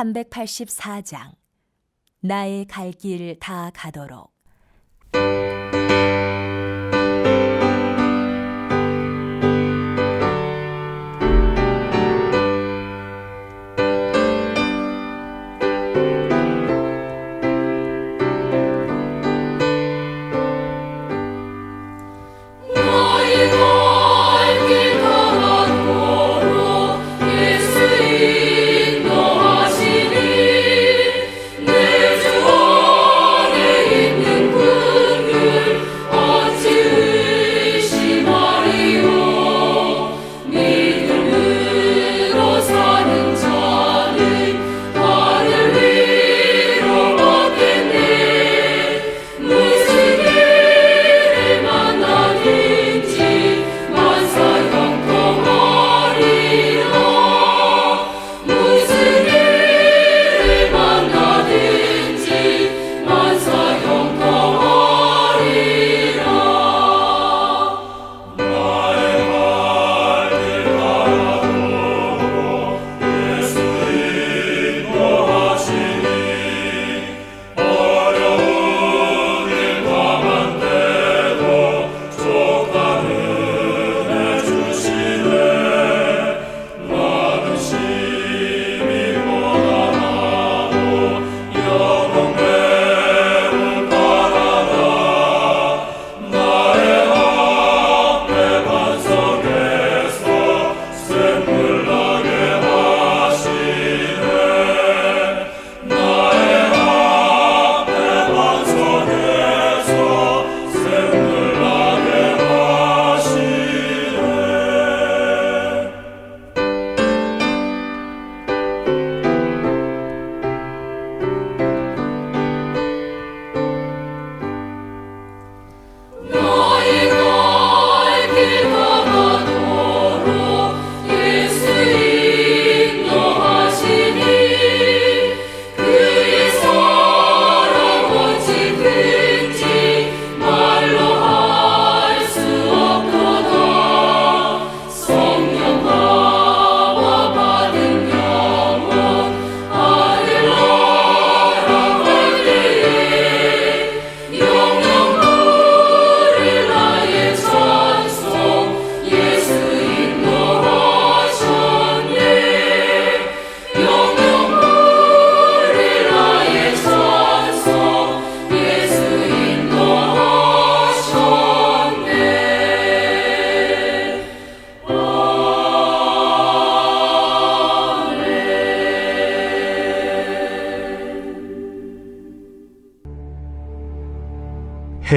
384장. 나의 갈 길 다 가도록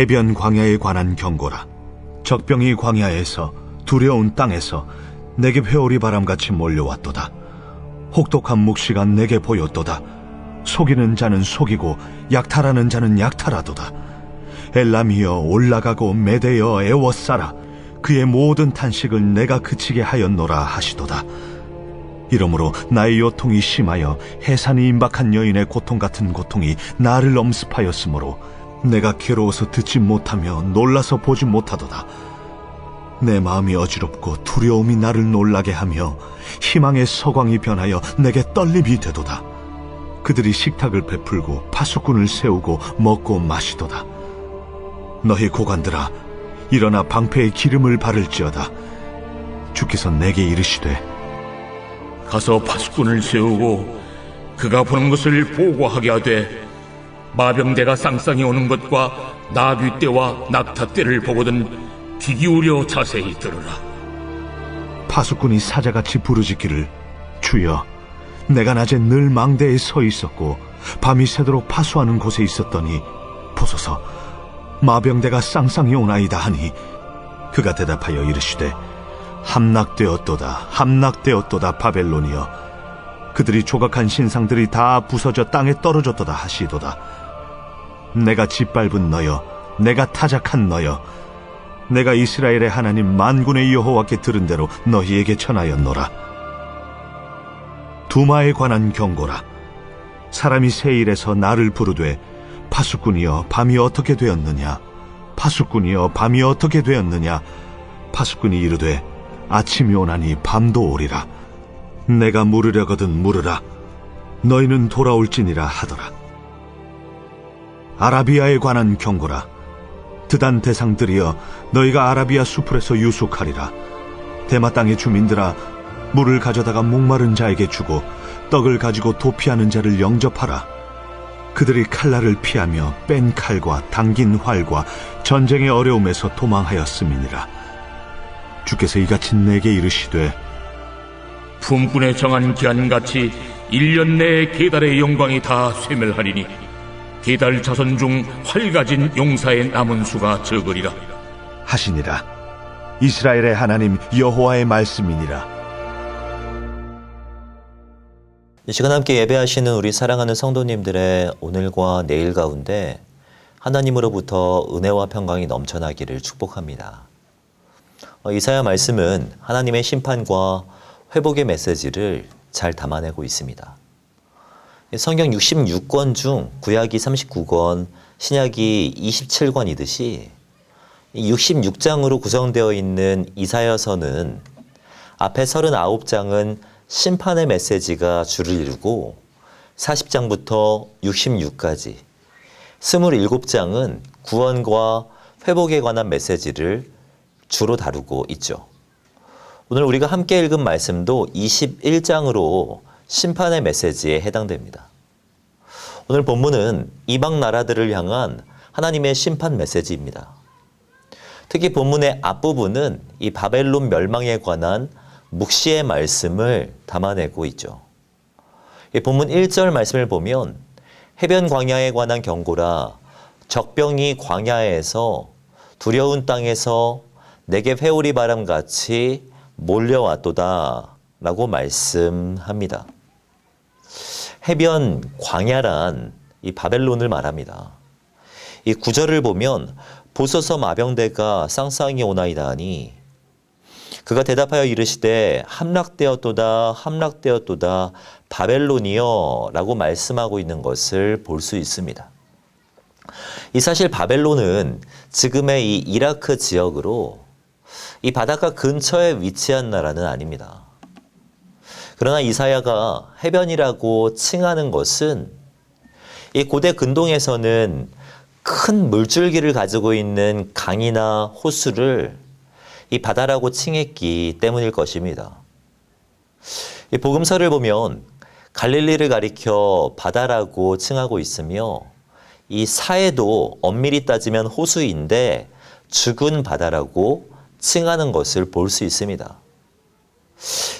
해변 광야에 관한 경고라. 적병이 광야에서 두려운 땅에서 내게 회오리 바람같이 몰려왔도다. 혹독한 묵시가 내게 보였도다. 속이는 자는 속이고 약탈하는 자는 약탈하도다. 엘람이여 올라가고 메대여 애워싸라. 그의 모든 탄식을 내가 그치게 하였노라 하시도다. 이러므로 나의 요통이 심하여 해산이 임박한 여인의 고통 같은 고통이 나를 엄습하였으므로 내가 괴로워서 듣지 못하며 놀라서 보지 못하도다. 내 마음이 어지럽고 두려움이 나를 놀라게 하며 희망의 서광이 변하여 내게 떨림이 되도다. 그들이 식탁을 베풀고 파수꾼을 세우고 먹고 마시도다. 너희 고관들아, 일어나 방패에 기름을 바를지어다. 주께서 내게 이르시되 가서 파수꾼을 세우고 그가 보는 것을 보고하게 하되 마병대가 쌍쌍이 오는 것과 나귀 떼와 낙타 떼를 보거든 귀 기울여 자세히 들으라. 파수꾼이 사자같이 부르짖기를 주여 내가 낮에 늘 망대에 서 있었고 밤이 새도록 파수하는 곳에 있었더니 보소서 마병대가 쌍쌍이 오나이다 하니. 그가 대답하여 이르시되 함락되었도다 함락되었도다 바벨론이여. 그들이 조각한 신상들이 다 부서져 땅에 떨어졌도다 하시도다 내가 짓밟은 너여 내가 타작한 너여 내가 이스라엘의 하나님 만군의 여호와께 들은 대로 너희에게 전하였노라. 두마에 관한 경고라. 사람이 세일에서 나를 부르되 파수꾼이여 밤이 어떻게 되었느냐? 파수꾼이여 밤이 어떻게 되었느냐? 파수꾼이 이르되 아침이 오나니 밤도 오리라. 내가 물으려거든 물으라. 너희는 돌아올지니라 하더라. 아라비아에 관한 경고라. 드단 대상들이여 너희가 아라비아 수풀에서 유숙하리라. 대마 땅의 주민들아 물을 가져다가 목마른 자에게 주고 떡을 가지고 도피하는 자를 영접하라. 그들이 칼날을 피하며 뺀 칼과 당긴 활과 전쟁의 어려움에서 도망하였음이니라. 주께서 이같이 내게 이르시되 품꾼에 정한 기한같이 1년 내에 계달의 영광이 다 쇠멸하리니 계달 자손 중 활가진 용사의 남은 수가 적으리라. 하시니라. 이스라엘의 하나님 여호와의 말씀이니라. 이 시간 함께 예배하시는 우리 사랑하는 성도님들의 오늘과 내일 가운데 하나님으로부터 은혜와 평강이 넘쳐나기를 축복합니다. 어, 이사야 말씀은 하나님의 심판과 회복의 메시지를 잘 담아내고 있습니다. 이 성경 66권 중 구약이 39권, 신약이 27권이듯이 66장으로 구성되어 있는 이사야서는 앞에 39장은 심판의 메시지가 주를 이루고 40장부터 66까지 27장은 구원과 회복에 관한 메시지를 주로 다루고 있죠. 오늘 우리가 함께 읽은 말씀도 21장으로 심판의 메시지에 해당됩니다. 오늘 본문은 이방 나라들을 향한 하나님의 심판 메시지입니다. 특히 본문의 앞부분은 이 바벨론 멸망에 관한 묵시의 말씀을 담아내고 있죠. 이 본문 1절 말씀을 보면 해변 광야에 관한 경고라 적병이 광야에서 두려운 땅에서 내게 회오리 바람 같이 몰려왔도다 라고 말씀합니다. 해변 광야란 이 바벨론을 말합니다. 이 구절을 보면 보소서 마병대가 쌍쌍이 오나이다 하니 그가 대답하여 이르시되 함락되었도다 함락되었도다 바벨론이여 라고 말씀하고 있는 것을 볼 수 있습니다. 이 사실 바벨론은 지금의 이 이라크 지역으로 이 바닷가 근처에 위치한 나라는 아닙니다. 그러나 이사야가 해변이라고 칭하는 것은 이 고대 근동에서는 큰 물줄기를 가지고 있는 강이나 호수를 이 바다라고 칭했기 때문일 것입니다. 이 복음서를 보면 갈릴리를 가리켜 바다라고 칭하고 있으며 이 사해도 엄밀히 따지면 호수인데 죽은 바다라고 칭하는 것을 볼 수 있습니다.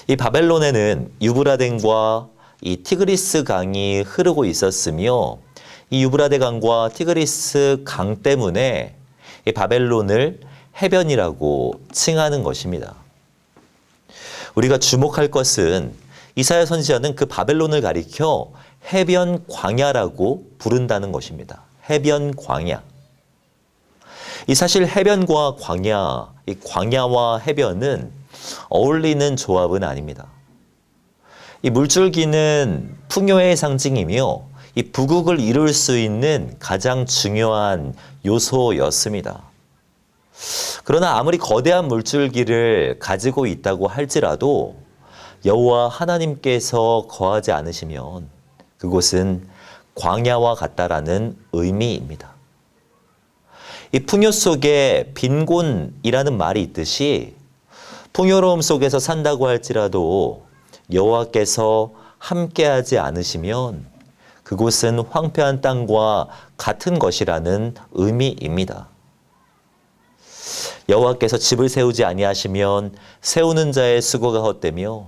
이 바벨론에는 유브라덴과 이 티그리스 강이 흐르고 있었으며 이 유브라데 강과 티그리스 강 때문에 이 바벨론을 해변이라고 칭하는 것입니다. 우리가 주목할 것은 이사야 선지자는 그 바벨론을 가리켜 해변 광야라고 부른다는 것입니다. 해변 광야. 이 사실 해변과 광야, 이 광야와 해변은 어울리는 조합은 아닙니다. 이 물줄기는 풍요의 상징이며 이 부국을 이룰 수 있는 가장 중요한 요소였습니다. 그러나 아무리 거대한 물줄기를 가지고 있다고 할지라도 여호와 하나님께서 거하지 않으시면 그곳은 광야와 같다라는 의미입니다. 이 풍요 속에 빈곤이라는 말이 있듯이 풍요로움 속에서 산다고 할지라도 여호와께서 함께하지 않으시면 그곳은 황폐한 땅과 같은 것이라는 의미입니다. 여호와께서 집을 세우지 아니하시면 세우는 자의 수고가 헛되며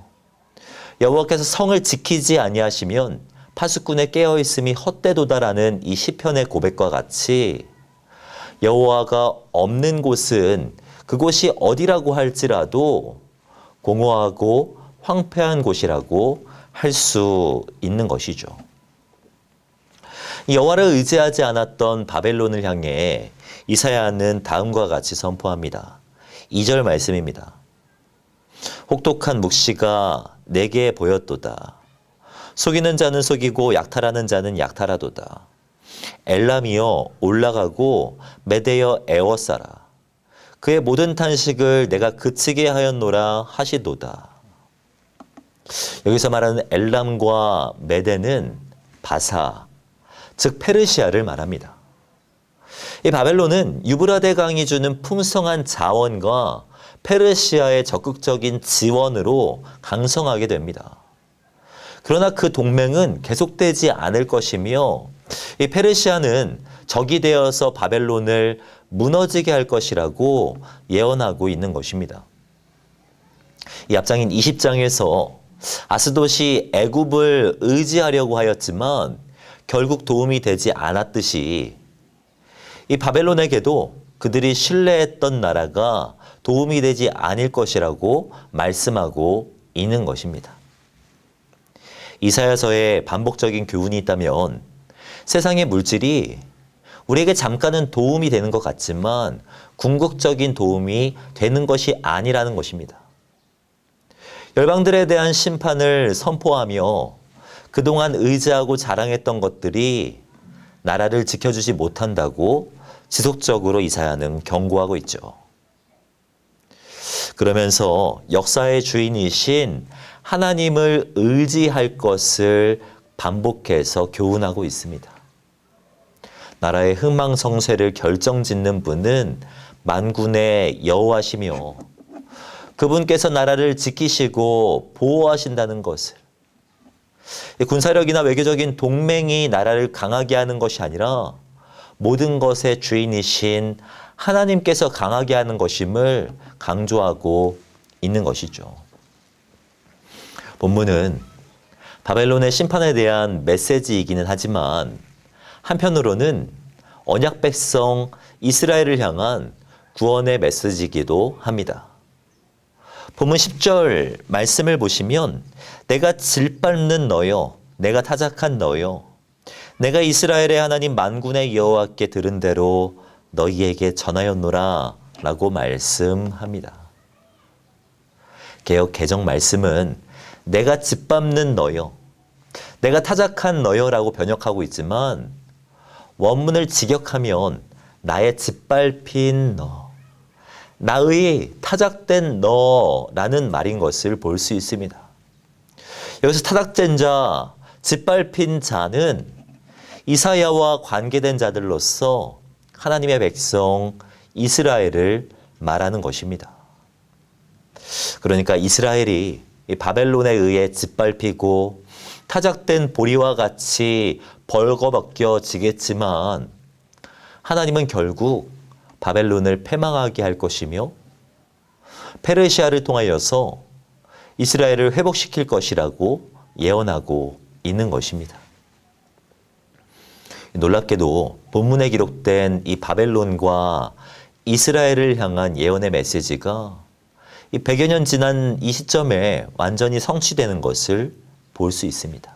여호와께서 성을 지키지 아니하시면 파수꾼의 깨어 있음이 헛되도다라는 이 시편의 고백과 같이 여호와가 없는 곳은 그곳이 어디라고 할지라도 공허하고 황폐한 곳이라고 할 수 있는 것이죠. 여호와를 의지하지 않았던 바벨론을 향해 이사야는 다음과 같이 선포합니다. 2절 말씀입니다. 혹독한 묵시가 내게 보였도다. 속이는 자는 속이고 약탈하는 자는 약탈하도다. 엘람이여 올라가고 메대여 에워싸라. 그의 모든 탄식을 내가 그치게 하였노라 하시도다. 여기서 말하는 엘람과 메데는 바사, 즉 페르시아를 말합니다. 이 바벨론은 유브라데 강이 주는 풍성한 자원과 페르시아의 적극적인 지원으로 강성하게 됩니다. 그러나 그 동맹은 계속되지 않을 것이며 이 페르시아는 적이 되어서 바벨론을 무너지게 할 것이라고 예언하고 있는 것입니다. 이 앞장인 20장에서 아스돗이 애굽을 의지하려고 하였지만 결국 도움이 되지 않았듯이 이 바벨론에게도 그들이 신뢰했던 나라가 도움이 되지 않을 것이라고 말씀하고 있는 것입니다. 이사야서에 반복적인 교훈이 있다면 세상의 물질이 우리에게 잠깐은 도움이 되는 것 같지만 궁극적인 도움이 되는 것이 아니라는 것입니다. 열방들에 대한 심판을 선포하며 그동안 의지하고 자랑했던 것들이 나라를 지켜주지 못한다고 지속적으로 이사야는 경고하고 있죠. 그러면서 역사의 주인이신 하나님을 의지할 것을 반복해서 교훈하고 있습니다. 나라의 흥망성쇠를 결정짓는 분은 만군의 여호와시며 그분께서 나라를 지키시고 보호하신다는 것을 군사력이나 외교적인 동맹이 나라를 강하게 하는 것이 아니라 모든 것의 주인이신 하나님께서 강하게 하는 것임을 강조하고 있는 것이죠. 본문은 바벨론의 심판에 대한 메시지이기는 하지만 한편으로는 언약 백성 이스라엘을 향한 구원의 메시지이기도 합니다. 본문 10절 말씀을 보시면 내가 질밟는 너요 내가 타작한 너요 내가 이스라엘의 하나님 만군의 여호와께 들은 대로 너희에게 전하였노라 라고 말씀합니다. 개혁 개정 말씀은 내가 짓밟는 너요 내가 타작한 너요라고 번역하고 있지만 원문을 직역하면 나의 짓밟힌 너 나의 타작된 너라는 말인 것을 볼 수 있습니다. 여기서 타작된 자, 짓밟힌 자는 이사야와 관계된 자들로서 하나님의 백성 이스라엘을 말하는 것입니다. 그러니까 이스라엘이 바벨론에 의해 짓밟히고 타작된 보리와 같이 벌거벗겨지겠지만 하나님은 결국 바벨론을 패망하게 할 것이며 페르시아를 통하여서 이스라엘을 회복시킬 것이라고 예언하고 있는 것입니다. 놀랍게도 본문에 기록된 이 바벨론과 이스라엘을 향한 예언의 메시지가 이 100여 년 지난 이 시점에 완전히 성취되는 것을 볼 수 있습니다.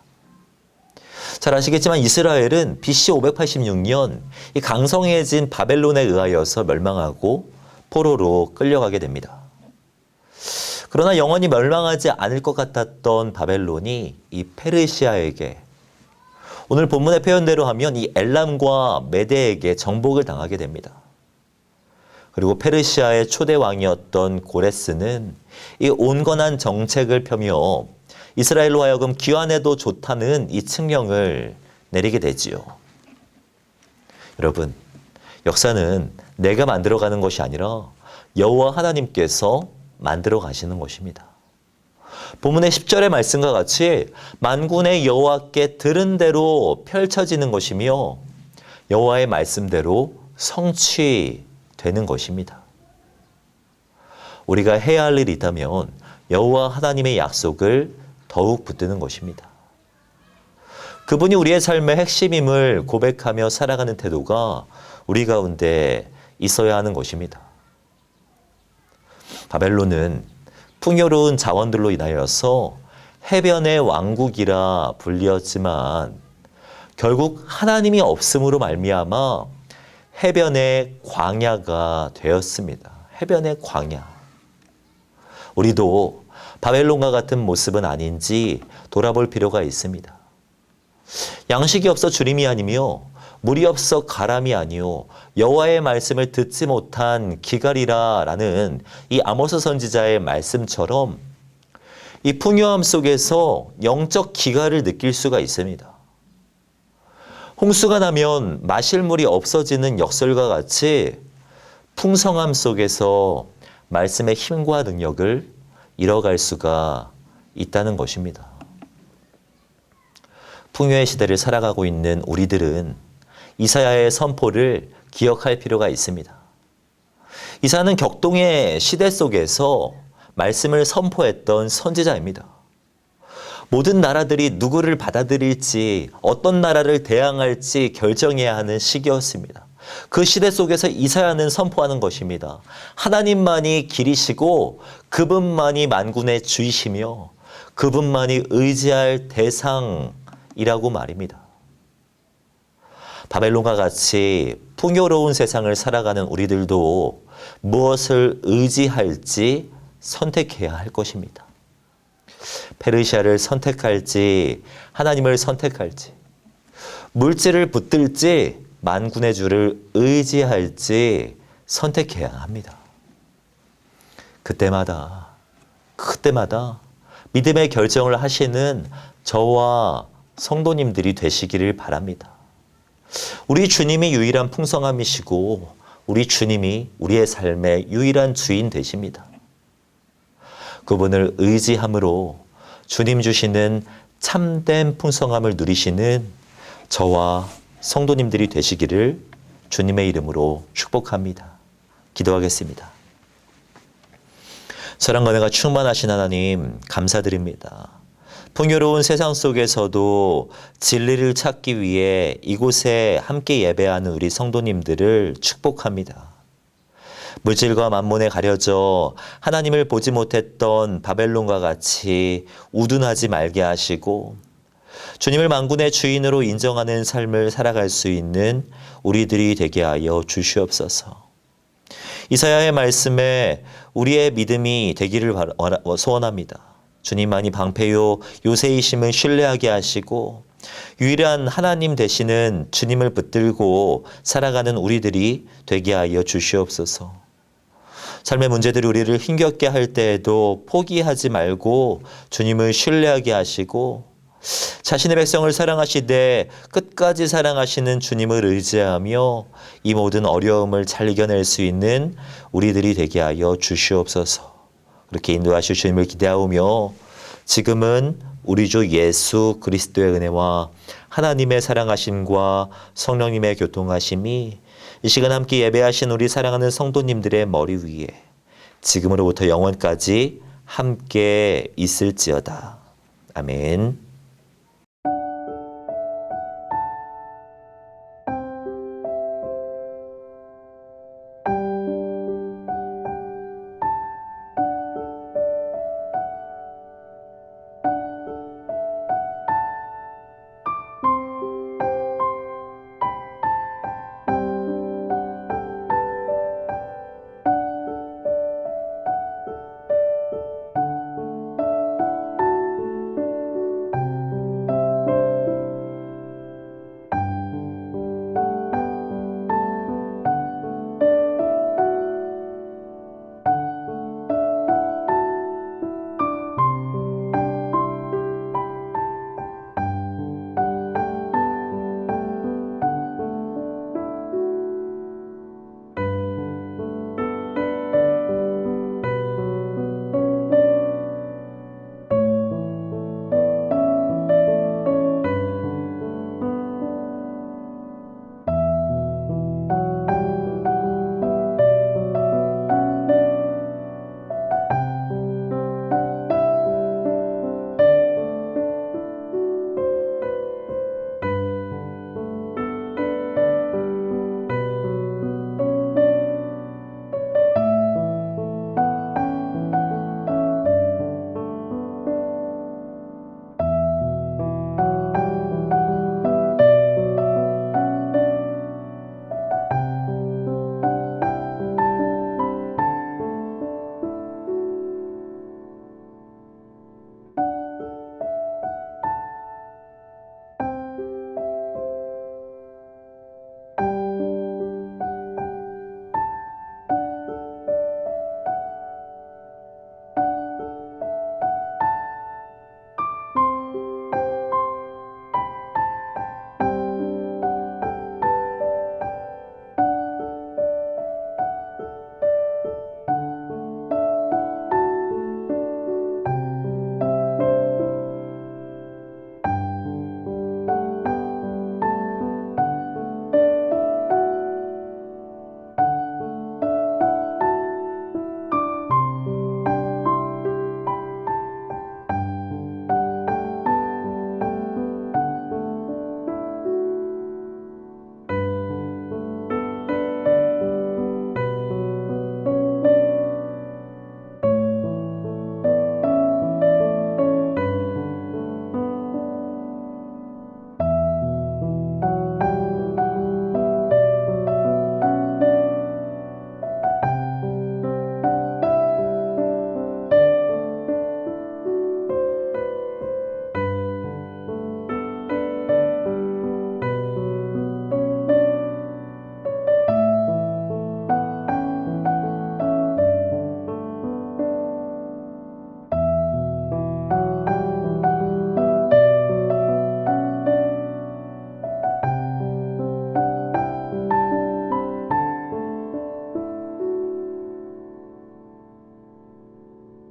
잘 아시겠지만 이스라엘은 BC 586년 이 강성해진 바벨론에 의하여서 멸망하고 포로로 끌려가게 됩니다. 그러나 영원히 멸망하지 않을 것 같았던 바벨론이 이 페르시아에게 오늘 본문의 표현대로 하면 이 엘람과 메데에게 정복을 당하게 됩니다. 그리고 페르시아의 초대 왕이었던 고레스는 이 온건한 정책을 펴며 이스라엘로 하여금 귀환해도 좋다는 이 칙령을 내리게 되지요. 여러분, 역사는 내가 만들어 가는 것이 아니라 여호와 하나님께서 만들어 가시는 것입니다. 본문의 10절의 말씀과 같이 만군의 여호와께 들은 대로 펼쳐지는 것이며 여호와의 말씀대로 성취되는 것입니다. 우리가 해야 할 일이 있다면 여호와 하나님의 약속을 더욱 붙드는 것입니다. 그분이 우리의 삶의 핵심임을 고백하며 살아가는 태도가 우리 가운데 있어야 하는 것입니다. 바벨론은 풍요로운 자원들로 인하여서 해변의 왕국이라 불리었지만 결국 하나님이 없음으로 말미암아 해변의 광야가 되었습니다. 해변의 광야. 우리도 바벨론과 같은 모습은 아닌지 돌아볼 필요가 있습니다. 양식이 없어 주림이 아니며 물이 없어 가람이 아니요 여호와의 말씀을 듣지 못한 기갈이라라는 이 아모스 선지자의 말씀처럼 이 풍요함 속에서 영적 기가를 느낄 수가 있습니다. 홍수가 나면 마실 물이 없어지는 역설과 같이 풍성함 속에서 말씀의 힘과 능력을 잃어갈 수가 있다는 것입니다. 풍요의 시대를 살아가고 있는 우리들은 이사야의 선포를 기억할 필요가 있습니다. 이사는 격동의 시대 속에서 말씀을 선포했던 선지자입니다. 모든 나라들이 누구를 받아들일지 어떤 나라를 대항할지 결정해야 하는 시기였습니다. 그 시대 속에서 이사야는 선포하는 것입니다. 하나님만이 길이시고 그분만이 만군의 주이시며 그분만이 의지할 대상이라고 말입니다. 바벨론과 같이 풍요로운 세상을 살아가는 우리들도 무엇을 의지할지 선택해야 할 것입니다. 페르시아를 선택할지 하나님을 선택할지 물질을 붙들지 만군의 주를 의지할지 선택해야 합니다. 그때마다 그때마다 믿음의 결정을 하시는 저와 성도님들이 되시기를 바랍니다. 우리 주님이 유일한 풍성함이시고 우리 주님이 우리의 삶의 유일한 주인 되십니다. 그분을 의지함으로 주님 주시는 참된 풍성함을 누리시는 저와 성도님들이 되시기를 주님의 이름으로 축복합니다. 기도하겠습니다. 사랑과 은혜가 충만하신 하나님 감사드립니다. 풍요로운 세상 속에서도 진리를 찾기 위해 이곳에 함께 예배하는 우리 성도님들을 축복합니다. 물질과 만몬에 가려져 하나님을 보지 못했던 바벨론과 같이 우둔하지 말게 하시고 주님을 만군의 주인으로 인정하는 삶을 살아갈 수 있는 우리들이 되게 하여 주시옵소서. 이사야의 말씀에 우리의 믿음이 되기를 소원합니다. 주님만이 방패요 요새이심을 신뢰하게 하시고 유일한 하나님 되시는 주님을 붙들고 살아가는 우리들이 되게 하여 주시옵소서. 삶의 문제들이 우리를 힘겹게 할 때에도 포기하지 말고 주님을 신뢰하게 하시고 자신의 백성을 사랑하시되 끝까지 사랑하시는 주님을 의지하며 이 모든 어려움을 잘 이겨낼 수 있는 우리들이 되게 하여 주시옵소서. 그렇게 인도하실 주님을 기대하오며 지금은 우리 주 예수 그리스도의 은혜와 하나님의 사랑하심과 성령님의 교통하심이 이 시간 함께 예배하신 우리 사랑하는 성도님들의 머리 위에 지금으로부터 영원까지 함께 있을지어다. 아멘.